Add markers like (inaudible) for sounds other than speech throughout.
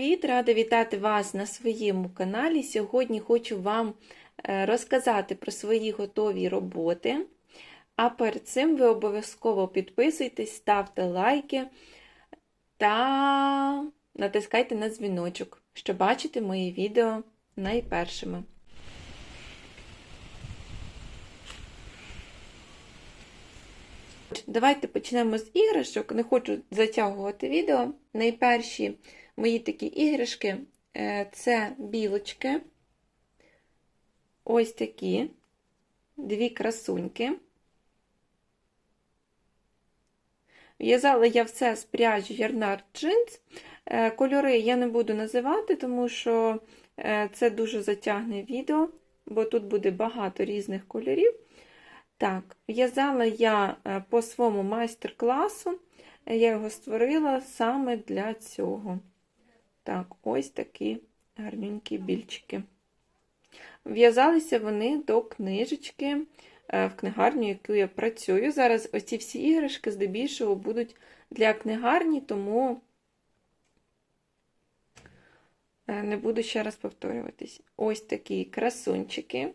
привіт! Рада вітати вас на своєму каналі. Сьогодні хочу вам е, розказати про свої готові роботи. А перед цим ви обов'язково підписуйтесь, ставте лайки та натискайте на дзвіночок, щоб бачити мої відео найпершими. Давайте почнемо з іграшок. Не хочу затягувати відео. Найперші мої такі іграшки е, це білочки. Ось такі, дві красуньки. В'язала я все з пряжі Ярнар Джинс. Е, Кольори я не буду називати, тому що е, це дуже затягне відео, бо тут буде багато різних кольорів. Так, в'язала я по своєму майстер-класу, я його створила саме для цього. Так, ось такі гарненькі більчики. В'язалися вони до книжечки в книгарню, яку я працюю. Зараз оці всі іграшки здебільшого будуть для книгарні, тому не буду ще раз повторюватись. Ось такі красунчики.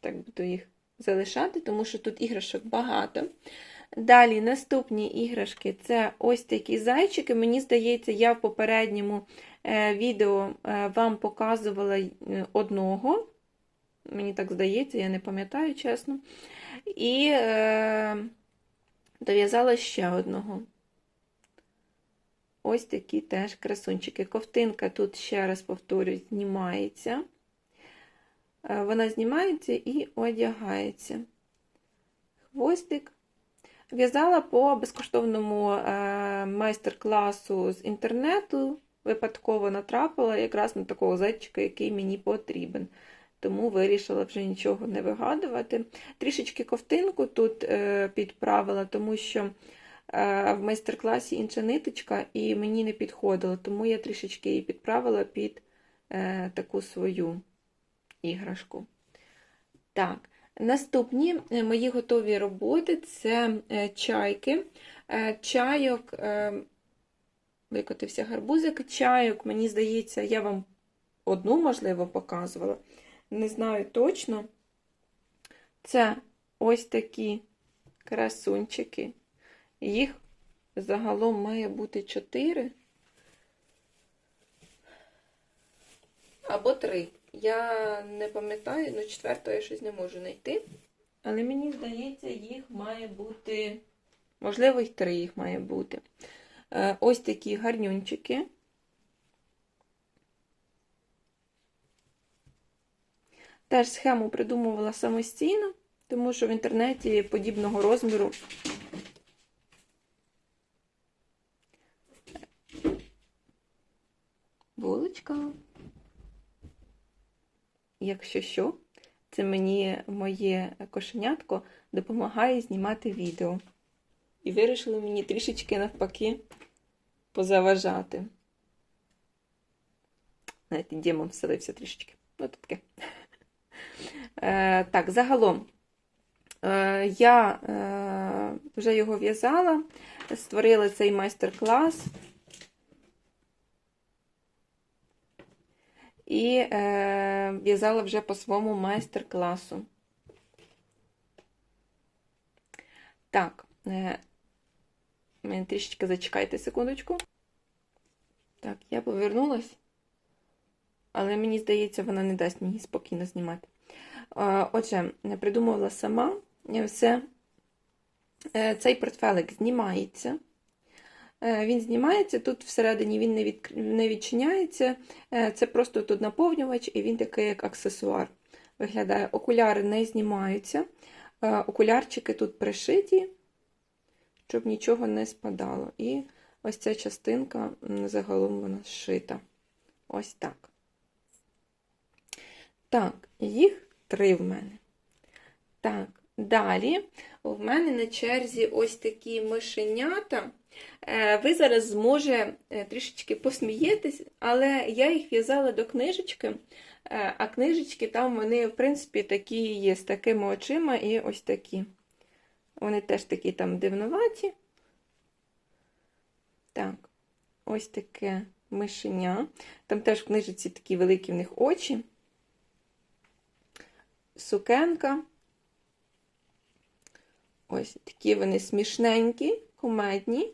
Так буду їх залишати, тому що тут іграшок багато. Далі наступні іграшки це ось такі зайчики. Мені здається, я в попередньому відео вам показувала одного. Мені так здається, я не пам'ятаю, чесно. І е, дов'язала ще одного. Ось такі теж красунчики. Ковтинка тут, ще раз повторюю, знімається. Вона знімається і одягається. Хвостик. В'язала по безкоштовному майстер-класу з інтернету. Випадково натрапила якраз на такого зайчика, який мені потрібен. Тому вирішила вже нічого не вигадувати. Трішечки ковтинку тут підправила, тому що в майстер-класі інша ниточка і мені не підходила, тому я трішечки її підправила під таку свою іграшку. Так, наступні мої готові роботи це чайки. Чайок, викотився гарбузик, чайок, мені здається, я вам одну, можливо, показувала. Не знаю точно. Це ось такі красунчики. Їх загалом має бути 4 або 3. Я не пам'ятаю, ну четвертого я щось не можу знайти. Але мені здається, їх має бути, можливо, й 3 їх має бути. Ось такі гарнюнчики. Теж схему придумувала самостійно, тому що в інтернеті подібного розміру булочка. Якщо що, це мені моє кошенятко допомагає знімати відео. І вирішили мені трішечки навпаки позаважати. Знаєте, демон вселився трішечки. Ну, таке. (laughs) Е, так, загалом е, я е, вже його в'язала, створила цей майстер-клас і в'язала вже по своєму майстер-класу. Так, мене трішечки зачекайте секундочку. Так, я повернулась, але мені здається, вона не дасть мені спокійно знімати. Отже, придумувала сама все. Цей портфелик знімається. Він знімається, тут всередині він не, від... не відчиняється. Це просто тут наповнювач, і він такий, як аксесуар. Виглядає, окуляри не знімаються. Окулярчики тут пришиті, щоб нічого не спадало. І ось ця частинка загалом вона зшита. Ось так. Так, їх три в мене. Так, далі в мене на черзі ось такі мишенята. Ви зараз зможе трішечки посмієтесь, але я їх в'язала до книжечки, а книжечки там вони, в принципі, такі є з такими очима і ось такі. Вони теж такі там дивноваті. Так, ось таке мишеня. Там теж в книжці такі великі в них очі. Сукенка. Ось такі вони смішненькі, кумедні.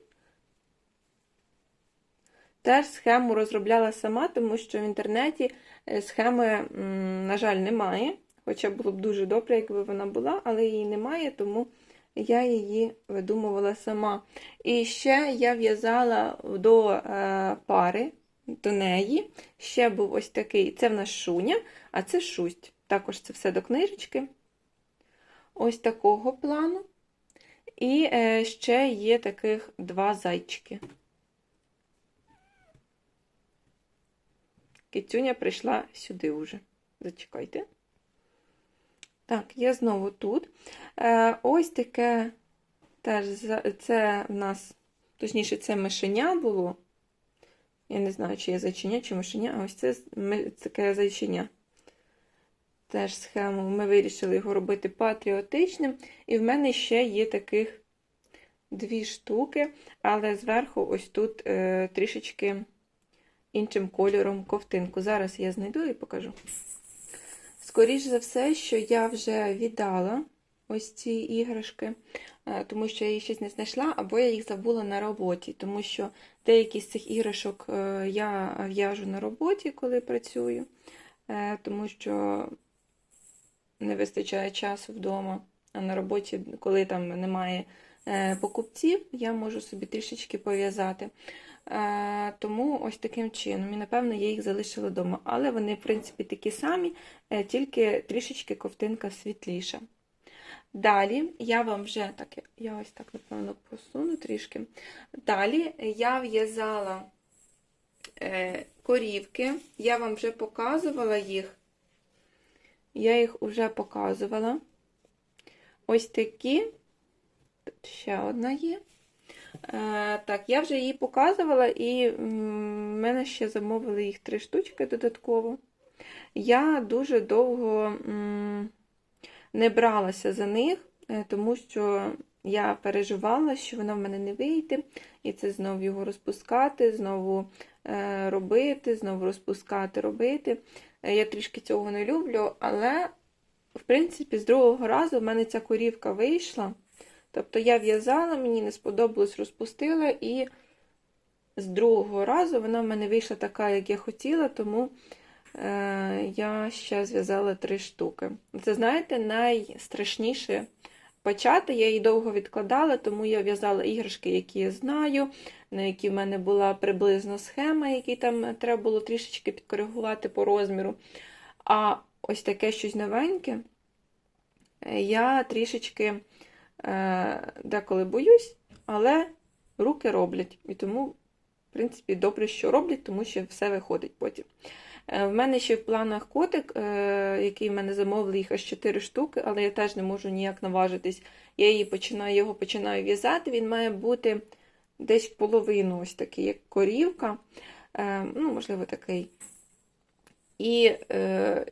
Теж схему розробляла сама, тому що в інтернеті е, схеми, на жаль, немає. Хоча було б дуже добре, якби вона була, але її немає, тому я її видумувала сама. І ще я в'язала до е, пари, до неї. Ще був ось такий, це в нас шуня, а це шусть. Також це все до книжечки. Ось такого плану. І е, ще є таких два зайчики. Кицюня прийшла сюди вже. Зачекайте. Так, я знову тут. Е, ось таке теж це в нас, точніше, це мишеня було. Я не знаю, чи є зайчиня, чи мишеня, а ось це таке зайчиня. Теж схему. Ми вирішили його робити патріотичним. І в мене ще є таких дві штуки, але зверху ось тут е, трішечки іншим кольором ковтинку. Зараз я знайду і покажу. Скоріш за все, що я вже віддала ось ці іграшки, е, тому що я їх щось не знайшла, або я їх забула на роботі, тому що деякі з цих іграшок е, я в'яжу на роботі, коли працюю, е, тому що не вистачає часу вдома, а на роботі, коли там немає покупців, я можу собі трішечки пов'язати. Е, Тому ось таким чином. І, напевно, я їх залишила вдома. Але вони, в принципі, такі самі, е, тільки трішечки ковтинка світліша. Далі я вам вже так, я ось так, напевно, посуну трішки. Далі я в'язала е, корівки, я вам вже показувала їх. Я їх вже показувала. Ось такі. Тут ще одна є. Е, так, я вже її показувала, і в мене ще замовили їх три штучки додатково. Я дуже довго не бралася за них, е, тому що я переживала, що вона в мене не вийде, і це знову його розпускати, знову е, робити, знову розпускати, робити. Я трішки цього не люблю, але, в принципі, з другого разу в мене ця корівка вийшла. Тобто я в'язала, мені не сподобалось, розпустила, і з другого разу вона в мене вийшла така, як я хотіла, тому е, я ще зв'язала три штуки. Це, знаєте, найстрашніше почати. Я її довго відкладала, тому я в'язала іграшки, які я знаю, на які в мене була приблизно схема, які там треба було трішечки підкоригувати по розміру. А ось таке щось новеньке, е, я трішечки деколи боюсь, але руки роблять. І тому, в принципі, добре, що роблять, тому що все виходить потім. Е, В мене ще в планах котик, е, який в мене замовили їх аж 4 штуки, але я теж не можу ніяк наважитись. Я її починаю, його починаю в'язати. Він має бути десь в половину ось такий, як корівка. Е, Ну, можливо, такий. І е,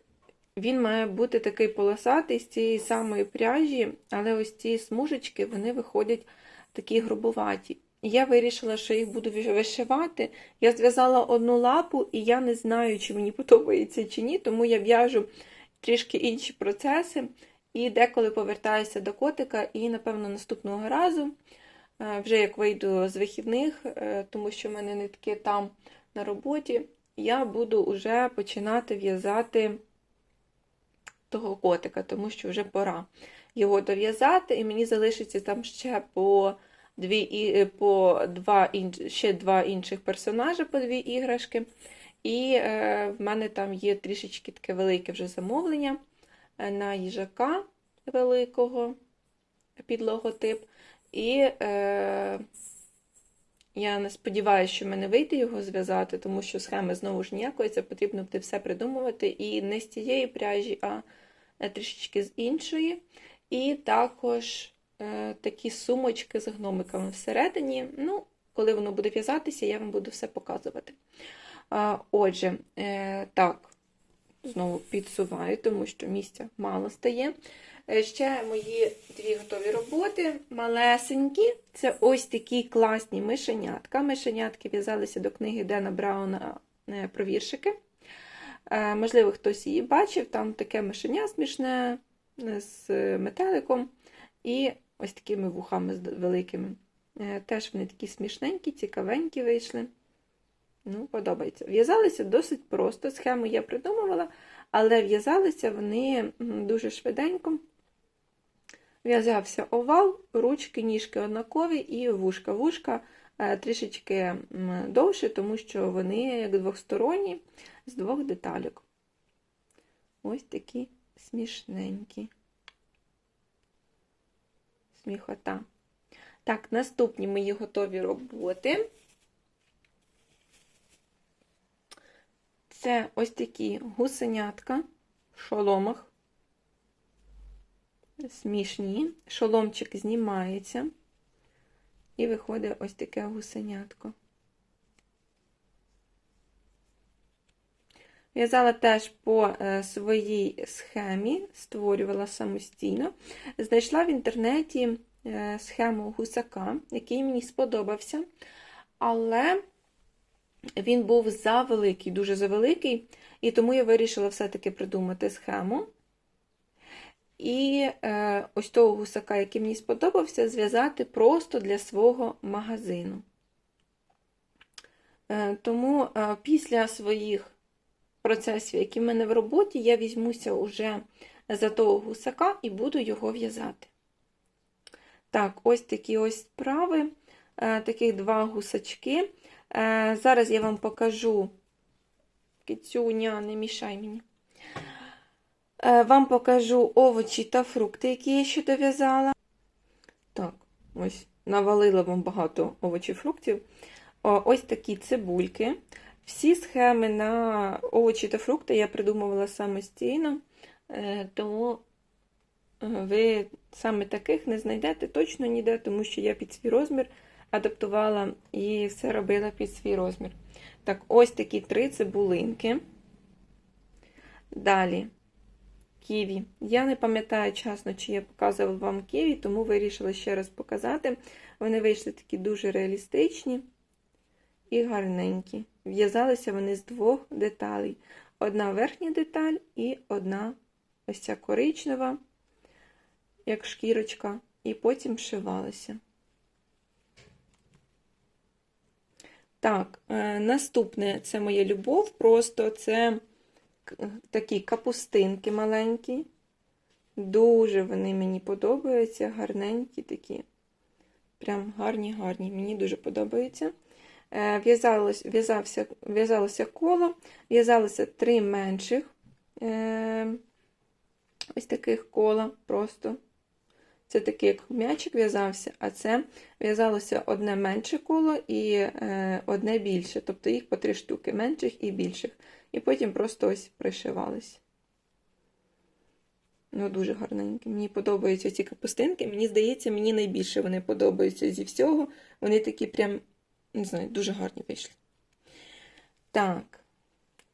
він має бути такий полосатий з цієї самої пряжі, але ось ці смужечки вони виходять такі грубуваті. Я вирішила, що їх буду вишивати. Я зв'язала одну лапу, і я не знаю, чи мені подобається чи ні, тому я в'яжу трішки інші процеси. І деколи повертаюся до котика, і, напевно, наступного разу, е, вже як вийду з вихідних, е, тому що в мене не таке там на роботі, я буду вже починати в'язати того котика, тому що вже пора його дов'язати, і мені залишиться там ще по дві, і- по два, ще два інших персонажа, по дві іграшки. І е, в мене там є трішечки таке велике вже замовлення е, на їжака великого під логотип. І е, я не сподіваюся, що в мене вийде його зв'язати, тому що схеми знову ж ніякої, це потрібно буде все придумувати. І не з цієї пряжі, а е, трішечки з іншої. І також е, такі сумочки з гномиками всередині. Ну, коли воно буде в'язатися, я вам буду все показувати. А, отже, е, так, знову підсуваю, тому що місця мало стає. Е, Ще мої дві готові роботи. Малесенькі. Це ось такі класні мишенятка. Мишенятки в'язалися до книги Дена Брауна е, про віршики. Е, Можливо, хтось її бачив. Там таке мишеня смішне з метеликом і ось такими вухами великими. Теж вони такі смішненькі, цікавенькі вийшли. Ну, подобається. В'язалися досить просто. Схему я придумувала, але в'язалися вони дуже швиденько. В'язався овал, ручки, ніжки однакові і вушка. Вушка е, трішечки довше, тому що вони як двосторонні з двох деталек. Ось такі смішненькі. Сміхота. Так, наступні мої готові роботи. Це ось такі гусенятка в шоломах. Смішні. Шоломчик знімається. І виходить ось таке гусенятко. В'язала теж по е, своїй схемі, створювала самостійно. Знайшла в інтернеті е, схему гусака, який мені сподобався, але він був завеликий, дуже завеликий, і тому я вирішила все-таки придумати схему. І е, ось того гусака, який мені сподобався, зв'язати просто для свого магазину. Е, тому е, після своїх процесів, які в мене в роботі, я візьмуся уже за того гусака і буду його в'язати. Так, ось такі ось справи, е, таких два гусачки. Е, Зараз я вам покажу. Кицюня, не мішай мені. Е, Вам покажу овочі та фрукти, які я ще дов'язала. Так, ось навалила вам багато овочів фруктів. Ось такі цибульки. Всі схеми на овочі та фрукти я придумувала самостійно, е, тому е, ви саме таких не знайдете точно ніде, тому що я під свій розмір адаптувала і все робила під свій розмір. Так, ось такі три цибулинки. Далі ківі. Я не пам'ятаю чесно, чи я показувала вам ківі, тому вирішила ще раз показати. Вони вийшли такі дуже реалістичні і гарненькі. В'язалися вони з двох деталей. Одна верхня деталь і одна ось ця коричнева, як шкірочка, і потім вшивалися. Так, е, наступне це моя любов, просто це такі капустинки маленькі. Дуже вони мені подобаються, гарненькі такі. Прям гарні, гарні. Мені дуже подобаються. В'язалося в'язався, в'язалося коло, в'язалося три менших е, ось таких кола просто. Це такий як м'ячик в'язався, а це в'язалося одне менше коло і е, одне більше. Тобто їх по три штуки менших і більших. І потім просто ось пришивались. Ну, дуже гарненькі. Мені подобаються ці капустинки. Мені здається, мені найбільше вони подобаються зі всього. Вони такі прям, не знаю, дуже гарні вийшли. Так,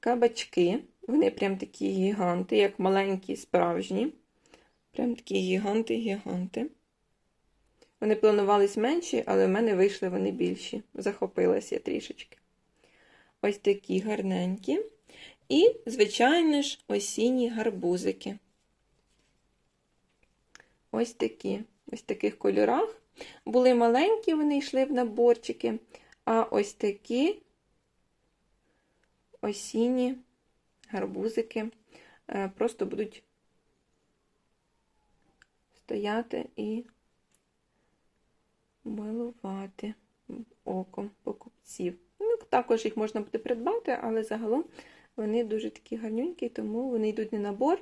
кабачки. Вони прям такі гіганти, як маленькі, справжні. Прям такі гіганти-гіганти. Вони планувались менші, але в мене вийшли вони більші. Захопилась я трішечки. Ось такі гарненькі. І, звичайно ж, осінні гарбузики. Ось такі. Ось таких кольорах. Були маленькі, вони йшли в наборчики. А ось такі осінні гарбузики е, просто будуть стояти і милувати оком покупців. Ну, також їх можна буде придбати, але загалом вони дуже такі гарнюнькі, тому вони йдуть не набор,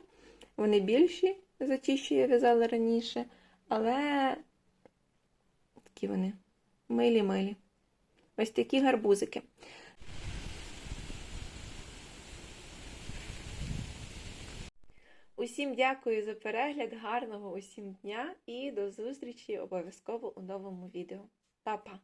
вони більші за ті, що я в'язала раніше, але такі вони милі-милі. Ось такі гарбузики. Усім дякую за перегляд, гарного усім дня і до зустрічі обов'язково у новому відео. Па-па!